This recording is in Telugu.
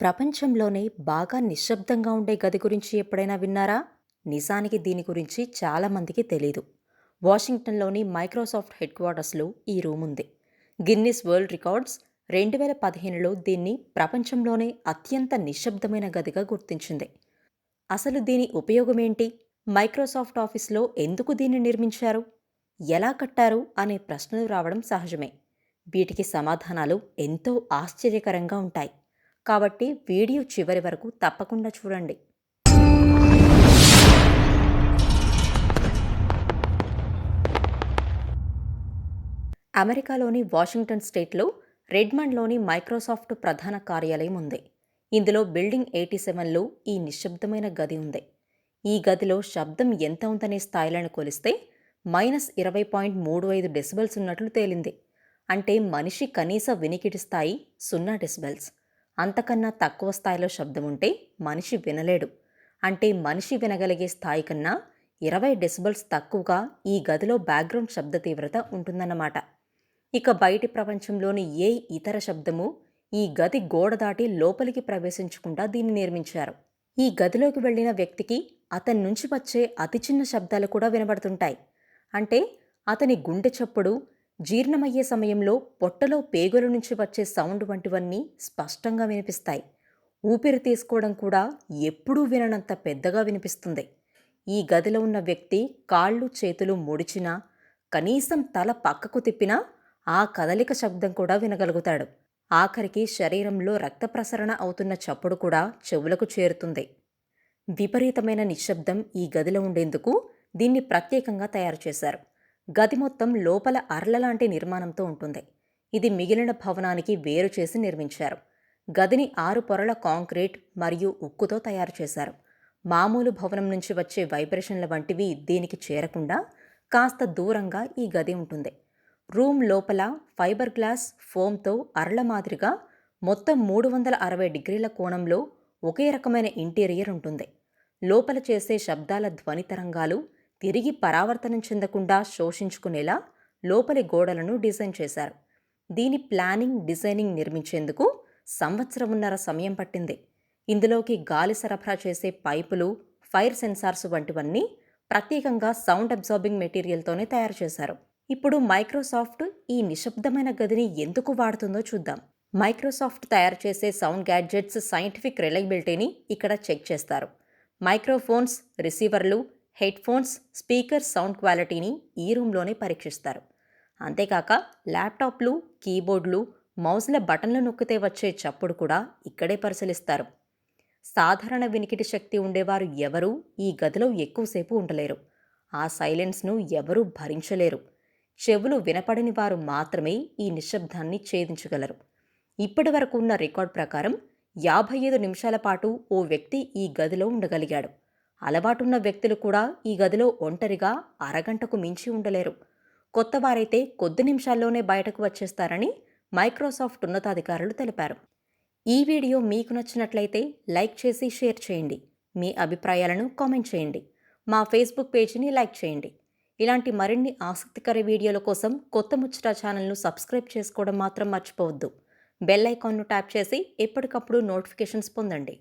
ప్రపంచంలోనే బాగా నిశ్శబ్దంగా ఉండే గది గురించి ఎప్పుడైనా విన్నారా? నిజానికి దీని గురించి చాలామందికి తెలీదు. వాషింగ్టన్లోని మైక్రోసాఫ్ట్ హెడ్ క్వార్టర్స్లో ఈ రూమ్ ఉంది. గిన్నిస్ వరల్డ్ రికార్డ్స్ రెండు వేల పదిహేనులో దీన్ని ప్రపంచంలోనే అత్యంత నిశ్శబ్దమైన గదిగా గుర్తించింది. అసలు దీని ఉపయోగమేంటి మైక్రోసాఫ్ట్ ఆఫీస్లో ఎందుకు దీన్ని నిర్మించారు? ఎలా కట్టారు? అనే ప్రశ్నలు రావడం సహజమే. వీటికి సమాధానాలు ఎంతో ఆశ్చర్యకరంగా ఉంటాయి. కాబట్టి వీడియో చివరి వరకు తప్పకుండా చూడండి. అమెరికాలోని వాషింగ్టన్ స్టేట్లో రెడ్మండ్లోని మైక్రోసాఫ్ట్ ప్రధాన కార్యాలయం ఉంది. ఇందులో బిల్డింగ్ ఎయిటీ సెవెన్లో ఈ నిశ్శబ్దమైన గది ఉంది. ఈ గదిలో శబ్దం ఎంత ఉందనే స్థాయిలను కొలిస్తే మైనస్ ఇరవై పాయింట్ మూడు ఐదు డెసిబెల్స్ ఉన్నట్లు తేలింది. అంటే మనిషి కనీస వినికిడి స్థాయి సున్నా డెసిబెల్స్. అంతకన్నా తక్కువ స్థాయిలో శబ్దం ఉంటే మనిషి వినలేడు. అంటే మనిషి వినగలిగే స్థాయి కన్నా ఇరవై డెసిబల్స్ తక్కువగా ఈ గదిలో బ్యాక్గ్రౌండ్ శబ్ద తీవ్రత ఉంటుందన్నమాట. ఇక బయటి ప్రపంచంలోని ఏ ఇతర శబ్దము ఈ గది గోడ దాటి లోపలికి ప్రవేశించకుండా దీన్ని నిర్మించారు. ఈ గదిలోకి వెళ్ళిన వ్యక్తికి అతని నుంచి వచ్చే అతి చిన్న శబ్దాలు కూడా వినబడుతుంటాయి. అంటే అతని గుండె చప్పుడు జీర్ణమయ్యే సమయంలో పొట్టలో పేగుల నుంచి వచ్చే సౌండ్ వంటివన్నీ స్పష్టంగా వినిపిస్తాయి. ఊపిరి తీసుకోవడం కూడా ఎప్పుడూ విననంత పెద్దగా వినిపిస్తుంది. ఈ గదిలో ఉన్న వ్యక్తి కాళ్ళు చేతులు ముడిచినా కనీసం తల పక్కకు తిప్పినా ఆ కదలిక శబ్దం కూడా వినగలుగుతాడు. ఆఖరికి శరీరంలో రక్త ప్రసరణ అవుతున్న చప్పుడు కూడా చెవులకు చేరుతుంది. విపరీతమైన నిశ్శబ్దం ఈ గదిలో ఉండేందుకు దీన్ని ప్రత్యేకంగా తయారు చేశారు. గది మొత్తం లోపల అర్లలాంటి నిర్మాణంతో ఉంటుంది. ఇది మిగిలిన భవనానికి వేరు చేసి నిర్మించారు. గదిని ఆరు పొరల కాంక్రీట్ మరియు ఉక్కుతో తయారు చేశారు. మామూలు భవనం నుంచి వచ్చే వైబ్రేషన్ల వంటివి దీనికి చేరకుండా కాస్త దూరంగా ఈ గది ఉంటుంది. రూమ్ లోపల ఫైబర్ గ్లాస్ ఫోమ్తో అరల మాదిరిగా మొత్తం మూడు వందల అరవై డిగ్రీల కోణంలో ఒకే రకమైన ఇంటీరియర్ ఉంటుంది. లోపల చేసే శబ్దాల ధ్వని తరంగాలు తిరిగి పరావర్తనం చెందకుండా శోషించుకునేలా లోపలి గోడలను డిజైన్ చేశారు. దీని ప్లానింగ్ డిజైనింగ్ నిర్మించేందుకు సంవత్సరమున్నర సమయం పట్టింది. ఇందులోకి గాలి సరఫరా చేసే పైపులు ఫైర్ సెన్సార్స్ వంటివన్నీ ప్రత్యేకంగా సౌండ్ అబ్జార్బింగ్ మెటీరియల్తోనే తయారు చేశారు. ఇప్పుడు మైక్రోసాఫ్ట్ ఈ నిశ్శబ్దమైన గదిని ఎందుకు వాడుతుందో చూద్దాం. మైక్రోసాఫ్ట్ తయారు చేసే సౌండ్ గ్యాడ్జెట్స్ సైంటిఫిక్ రిలయబిలిటీని ఇక్కడ చెక్ చేస్తారు. మైక్రోఫోన్స్ రిసీవర్లు హెడ్ఫోన్స్ స్పీకర్ సౌండ్ క్వాలిటీని ఈ రూమ్లోనే పరీక్షిస్తారు. అంతేకాక ల్యాప్టాప్లు కీబోర్డులు మౌస్ల బటన్లు నొక్కితే వచ్చే చప్పుడు కూడా ఇక్కడే పరిశీలిస్తారు. సాధారణ వినికిడి శక్తి ఉండేవారు ఎవరూ ఈ గదిలో ఎక్కువసేపు ఉండలేరు. ఆ సైలెన్స్ను ఎవరూ భరించలేరు. చెవులు వినపడని వారు మాత్రమే ఈ నిశ్శబ్దాన్ని ఛేదించగలరు. ఇప్పటి వరకు ఉన్న రికార్డ్ ప్రకారం యాభై ఐదు నిమిషాల పాటు ఓ వ్యక్తి ఈ గదిలో ఉండగలిగాడు. అలవాటున్న వ్యక్తులు కూడా ఈ గదిలో ఒంటరిగా అరగంటకు మించి ఉండలేరు. కొత్తవారైతే కొద్ది నిమిషాల్లోనే బయటకు వచ్చేస్తారని మైక్రోసాఫ్ట్ ఉన్నతాధికారులు తెలిపారు. ఈ వీడియో మీకు నచ్చినట్లయితే లైక్ చేసి షేర్ చేయండి. మీ అభిప్రాయాలను కామెంట్ చేయండి. మా ఫేస్బుక్ పేజీని లైక్ చేయండి. ఇలాంటి మరిన్ని ఆసక్తికర వీడియోల కోసం కొత్త ముచ్చట ఛానల్ను సబ్స్క్రైబ్ చేసుకోవడం మాత్రం మర్చిపోవద్దు. బెల్ ఐకాన్ను ట్యాప్ చేసి ఎప్పటికప్పుడు నోటిఫికేషన్స్ పొందండి.